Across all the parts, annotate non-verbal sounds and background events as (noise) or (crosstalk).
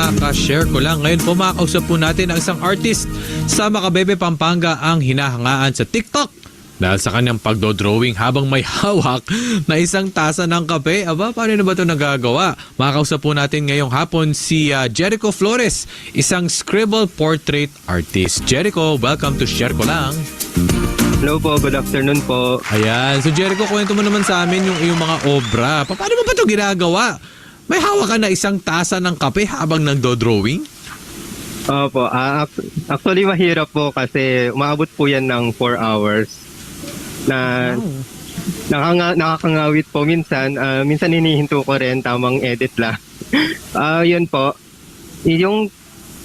makaka-share ko lang. Ngayon po makakausap po natin ang isang artist sa Makabebe, Pampanga ang hinahangaan sa TikTok. Dahil sa kanyang pagdodrawing habang may (laughs) hawak na isang tasa ng kape. Aba, paano na ba ito nagagawa? Makakausap po natin ngayong hapon si ah, Jericho Flores, isang scribble portrait artist. Jericho, welcome to Share Ko Lang. Hello po, good afternoon po. Ayan. So Jericho, kwento mo naman sa amin yung iyong mga obra. Pa- Paano mo ba ito ginagawa? May hawak ka na isang tasa ng kape habang nagdo-drawing? Opo, ac- actually mahirap po kasi umaabot po yan ng 4 hours. Na nakanga, nakakangawit po minsan. Ah, minsan hinihinto ko rin, tamang edit lang. (laughs) Ah, yun po. Yung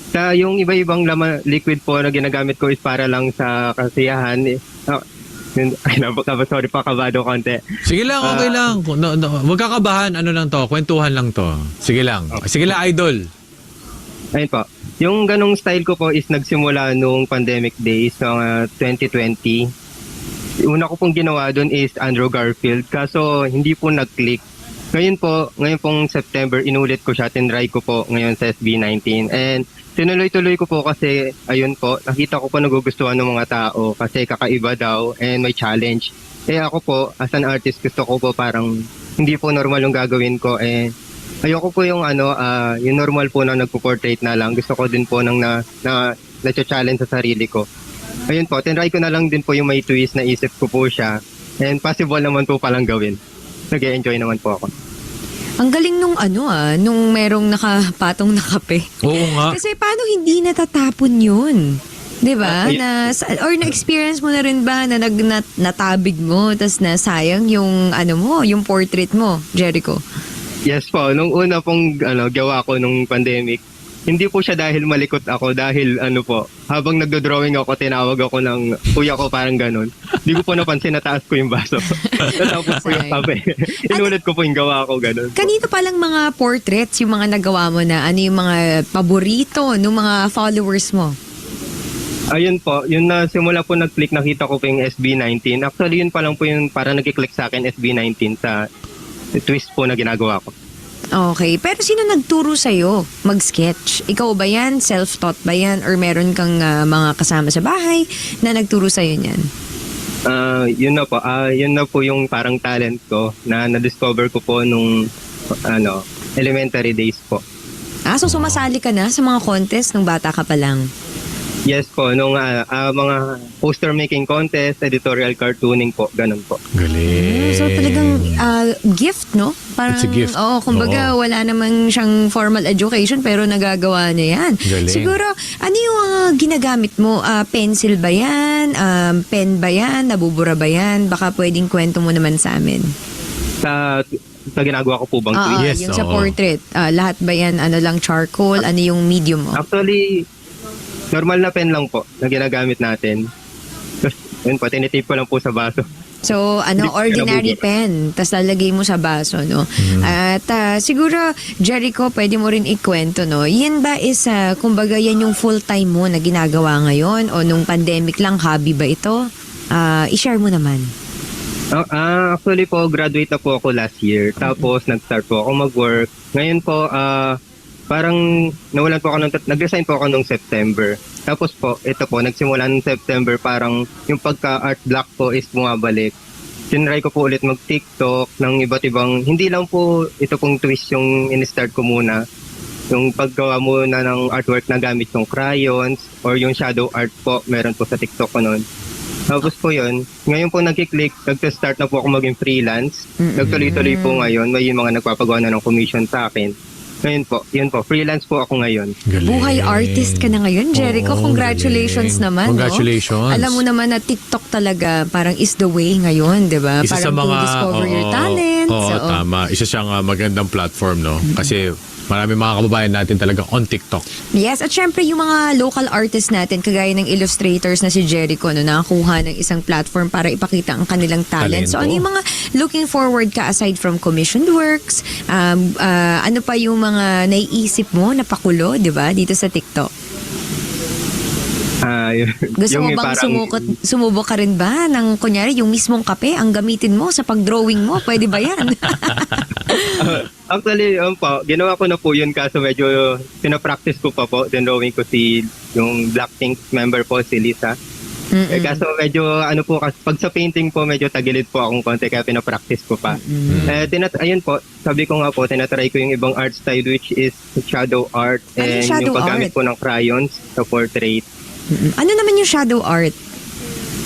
sa yung iba-ibang laman, liquid po na ginagamit ko is para lang sa kasiyahan. Ah, yun- (laughs) ay, nab- nab- sorry pa, kabado konti. Sige lang, okay Ah. lang. No, no, huwag kakabahan. Ano lang to? Kwentuhan lang to. Sige lang. Sige lang, idol. Ayun po. Yung ganong style ko po is nagsimula nung pandemic days, mga 2020. Una ko pong ginawa doon is Andrew Garfield, kaso hindi po nag-click. Ngayon po, ngayon pong September, inulit ko siya, tinry ko po ngayon sa SB19. And tinuloy-tuloy ko po kasi, ayun po, nakita ko po nagugustuhan ng mga tao kasi kakaiba daw and may challenge. Eh ako po, as an artist, gusto ko po parang hindi po normal yung gagawin ko. Eh, ayoko po yung ano, ah, yung normal po na nagpo-portrait na lang. Gusto ko din po nang na, na, na-challenge sa sarili ko. Ayun po, tinry ko na lang din po yung may twist na isip ko po siya. And possible naman po palang gawin. Nag-enjoy naman po ako. Ang galing nung ano ah, nung merong nakapatong na kape. Oo nga. Kasi paano hindi natatapon yun? 'Di ba? Ay- Na or na-experience mo na rin ba na nag nat, natabig mo tas nasayang yung ano mo, yung portrait mo, Jericho? Yes po, nung una pong ano, gawa ko nung pandemic, hindi po siya dahil malikot ako, dahil ano po, habang nagdo-drawing ako, tinawag ako ng kuya ko parang ganun. Hindi ko po napansin na taas ko yung baso. (laughs) Natapos po yung kape. (laughs) Inulit ko po yung gawa ko ganun. po. Kanino palang mga portraits yung mga nagawa mo na ano yung mga paborito ng mga followers mo? Ayun po, yun na simula po nag-click, nakita ko po yung SB19. Actually, yun pa lang po yung para nag-click sa akin SB19 sa twist po na ginagawa ko. Okay, pero sino nagturo sa'yo mag-sketch? Ikaw ba yan? Self-taught ba yan? Or meron kang ah, mga kasama sa bahay na nagturo sa'yo niyan? Ah, yun na po. Ah, yun na po yung parang talent ko na na-discover ko po nung ano, elementary days po. Ah, so sumasali ka na sa mga contest nung bata ka pa lang? Yes po, nung ah, ah, mga poster making contest, editorial cartooning po, ganun po. Galing. So talagang ah, gift, no? Parang, It's a gift. Oo, kumbaga wala namang siyang formal education pero nagagawa niya yan. Galing. Siguro, ano yung mga ginagamit mo? Ah, pencil ba yan? Um, pen ba yan? Nabubura ba yan? Baka pwedeng kwento mo naman sa amin. Sa, sa ginagawa ko po bang Oo, tweet? Yes, yung sa oo. portrait. Ah, lahat ba yan? Ano lang, charcoal? Ano yung medium mo? Actually, normal na pen lang po na ginagamit natin. Tapos, yun po, tinitape ko lang po sa baso. So, ano, ordinary pen. Tapos lalagay mo sa baso, no? At ah, siguro, Jericho, pwede mo rin ikwento, no? Yan ba is, ah, kumbaga, yan yung full-time mo na ginagawa ngayon? O nung pandemic lang, hobby ba ito? Ah, i-share mo naman. Ah, ah, actually po, graduate na po ako last year. Tapos, nag-start po ako mag-work. Ngayon po, ah, parang nawalan po ako ng, nag-resign po ako nung September. Tapos po, ito po, nagsimula nung September, parang yung pagka-art block po is bumabalik. Tinry ko po ulit mag-TikTok ng iba't ibang, hindi lang po ito pong twist yung in-start ko muna. Yung paggawa muna ng artwork na gamit yung crayons or yung shadow art po, meron po sa TikTok ko noon. Tapos po yun, ngayon po nagkiklik, nag-start na po ako maging freelance. Nagtuloy-tuloy po ngayon, may mga nagpapagawa na ng commission sa akin. Ngayon po, yun po, freelance po ako ngayon. Galing. Buhay artist ka na ngayon, Jericho. Oo, Congratulations galing. naman. no? Congratulations. Alam mo naman na TikTok talaga parang is the way ngayon, di ba? Isa sa parang mga to discover your oo, talent. Oo, Oo. tama. Isa siyang ah, magandang platform, no? Kasi marami mga kababayan natin talaga on TikTok. Yes, at syempre yung mga local artists natin, kagaya ng illustrators na si Jericho, no, nakakuha ng isang platform para ipakita ang kanilang talent. So Talento. ano yung mga looking forward ka aside from commissioned works? Um, ah, ano pa yung mga naiisip mo na pakulo, di ba, dito sa TikTok? Ah, yun, Gusto mo yung bang parang- sumukot, sumubok ka rin ba ng kunyari yung mismong kape ang gamitin mo sa pag-drawing mo? Pwede ba yan? (laughs) Actually, um, po, ginawa ko na po yun kaso medyo pinapractice ko pa po. Drawing ko si yung Blackpink member po, si Lisa. Mm-mm. Eh, kaso medyo ano po, kas- pag sa painting po, medyo tagilid po akong konti kaya pinapractice ko pa. Mm. Eh, tinat ayun po, sabi ko nga po, tinatry ko yung ibang art style which is shadow art Ano yung and shadow yung paggamit art? po ng crayons sa portrait. Mm-mm. Ano naman yung shadow art?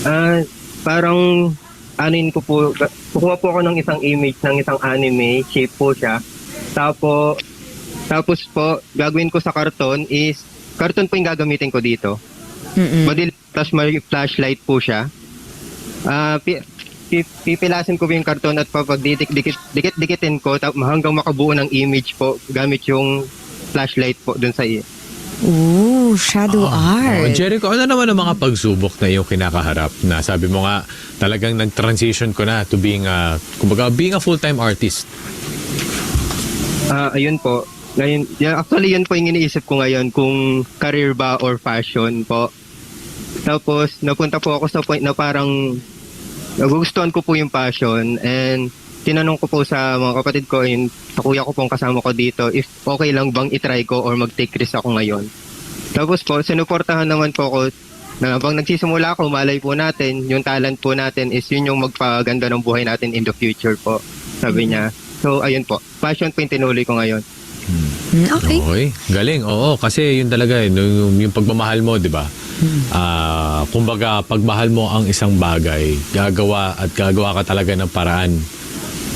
Ah, parang anin ko po, kukuha po ako ng isang image ng isang anime, shape po siya. Tapos, tapos po, gagawin ko sa karton is, karton po yung gagamitin ko dito. Mm-mm. Madil, tapos may flashlight po siya. Ah, pi, pi- pipilasin ko po yung karton at papagdikit dikit dikit dikitin ko tap, hanggang makabuo ng image po gamit yung flashlight po dun sa Ooh, shadow Oh, art. Jericho, ano naman ang mga pagsubok na yung kinakaharap na sabi mo nga talagang nag-transition ko na to being a, kumbaga, being a full-time artist. Ah, ayun po. Ngayon, yeah, actually yun po yung iniisip ko ngayon kung career ba or fashion po. Tapos napunta po ako sa point na parang nagugustuhan ko po yung passion and tinanong ko po sa mga kapatid ko yun, sa kuya ko pong kasama ko dito if okay lang bang itry ko or mag-take risk ako ngayon. Tapos po, sinuportahan naman po ako na habang nagsisimula ako, malay po natin, yung talent po natin is yun yung magpaganda ng buhay natin in the future po, sabi niya. So, ayun po. Passion po yung tinuloy ko ngayon. Mm, Okay. Okay. Galing. Oo, kasi yun talaga, yung, yung pagmamahal mo, di ba? Ah, kumbaga, pagmahal mo ang isang bagay, gagawa at gagawa ka talaga ng paraan.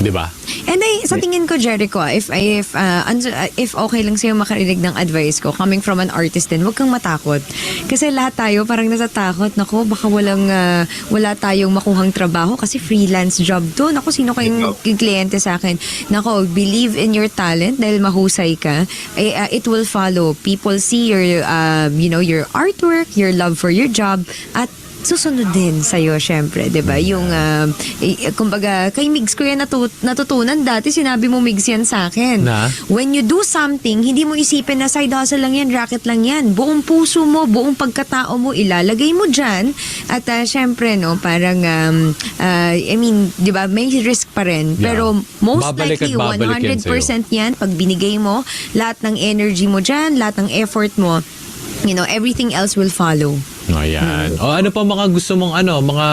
Di ba? And I, sa tingin ko, Jericho, if, if, uh, uh, if okay lang sa'yo makarinig ng advice ko, coming from an artist din, huwag kang matakot. Kasi lahat tayo parang nasa takot. Nako, baka walang, ah, wala tayong makuhang trabaho kasi freelance job to. Nako, sino kayong kliyente sa akin? Nako, believe in your talent dahil mahusay ka. Eh, ah, it will follow. People see your, uh, you know, your artwork, your love for your job, at susunod din sa'yo, syempre, di ba? Yung, eh, kumbaga, kay Migs ko yan natu- natutunan dati, sinabi mo Migs yan sa akin. Na? When you do something, hindi mo isipin na side hustle lang yan, racket lang yan. Buong puso mo, buong pagkatao mo, ilalagay mo dyan. At ah, syempre, no, parang, um, ah, I mean, di ba, may risk pa rin. Yeah. Pero most Babalik likely, babalik yan 100% yan, pag binigay mo, lahat ng energy mo dyan, lahat ng effort mo, you know, everything else will follow. Ayan. O ano pa mga gusto mong ano, mga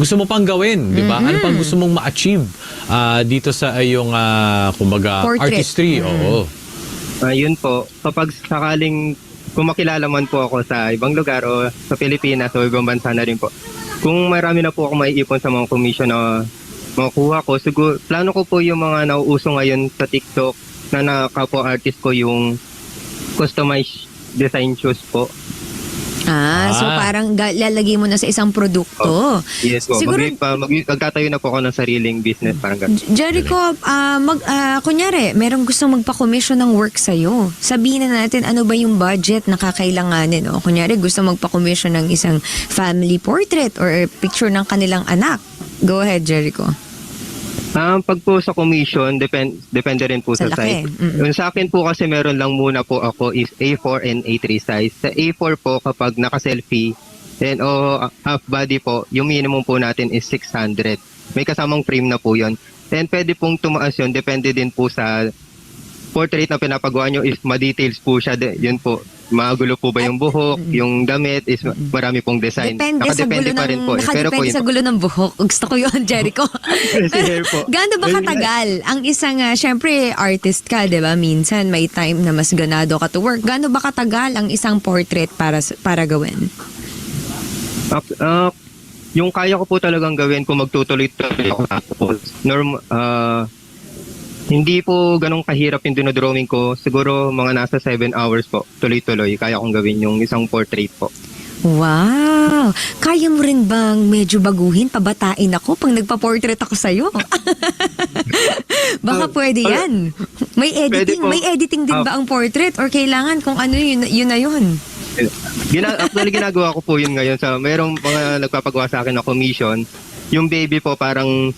gusto mo pang gawin, 'di ba? Ano pang gusto mong ma-achieve ah, dito sa iyong ah, kumbaga Portrait. artistry? Oo. Ayun po, kapag sakaling kung makilala man po ako sa ibang lugar o sa Pilipinas o ibang bansa na rin po, kung marami na po ako maiipon sa mga commission na makuha ko, siguro, plano ko po yung mga nauuso ngayon sa TikTok na nakapo artist ko yung customized design shoes po. Ah, so Ah. parang ga- lalagay mo na sa isang produkto. Yes po, Siguro- mag, pa, mag, magtatayo na po ako ng sariling business, parang ganun. Jericho, ah, mag, ah, kunyari, merong gustong magpa-commission ng work sa'yo. Sabihin na natin ano ba yung budget na kakailanganin. O, kunyari, gusto magpa-commission ng isang family portrait or picture ng kanilang anak. Go ahead, Jericho. Ah, pag po sa commission, depend, depende rin po Sa sa, laki, size. mm-mm. Yung sa akin po kasi meron lang muna po ako is A4 and A3 size. Sa A4 po kapag naka-selfie and o half body po, yung minimum po natin is 600. May kasamang frame na po yon. And pwede pong tumaas yun, depende din po sa portrait na pinapagawa nyo is ma-details po siya. De- yun po, magulo po ba yung buhok, yung damit, is marami pong design. Depende sa gulo Nakadepende pa rin ng, po. eh. Pero po nakadepende yun sa gulo ng buhok. Gusto ko yun, (laughs) Jericho. Si hair po. Gaano ba katagal ang isang, ah, syempre, artist ka, di ba? Minsan may time na mas ganado ka to work. Gaano ba katagal ang isang portrait para s- para gawin? Ah, ah, yung kaya ko po talagang gawin kung magtutuloy-tuloy ako tapos. Norm, ah, hindi po ganong kahirap yung dinodrawing ko. Siguro mga nasa 7 hours po. Tuloy-tuloy. Kaya kong gawin yung isang portrait po. Wow! Kaya mo rin bang medyo baguhin, pabatain ako pag nagpa-portrait ako sa'yo? (laughs) Baka Ah, pwede yan. May editing, may editing din Ah. ba ang portrait? Or kailangan kung ano yun, yun na yun? Gina actually, ginagawa ko po yun ngayon. Sa, merong mga nagpapagawa sa akin na commission. Yung baby po parang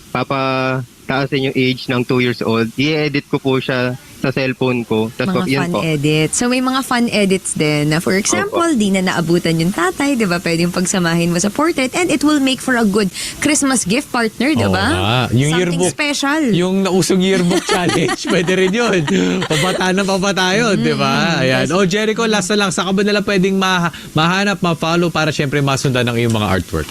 papataasin yung age ng 2 years old. I-edit ko po siya sa cellphone ko. Tapos po, mga yun fun po. edits. So may mga fun edits din na for example, di na naabutan yung tatay, 'di ba? Pwedeng pagsamahin mo sa portrait and it will make for a good Christmas gift partner, 'di Oo ba? nga. Yung Something yearbook. special. Yung nausong yearbook (laughs) challenge, pwede rin yun. Pabata na pabata yun, di ba? Ayan. O Jericho, last na lang. Saan ka ba nila pwedeng ma- mahanap, ma-follow para syempre masundan ang iyong mga artwork?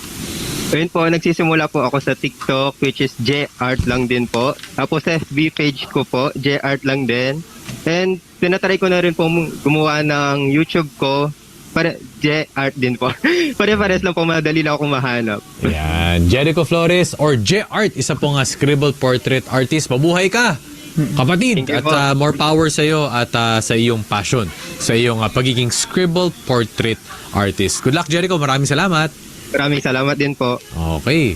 Ayun po, nagsisimula po ako sa TikTok which is J-Art lang din po. Tapos sa FB page ko po, J-Art lang din. And tinatry ko na rin po gumawa ng YouTube ko. Pare, J-Art din po. (laughs) Pare-pares lang po, madali lang ako mahanap. Ayan. Jericho Flores or J-Art, isa po nga scribble portrait artist. Mabuhay ka! Kapatid, at ah, more power sa iyo at ah, sa iyong passion, sa iyong ah, pagiging scribble portrait artist. Good luck, Jericho. Maraming salamat. Maraming salamat din po. Okay.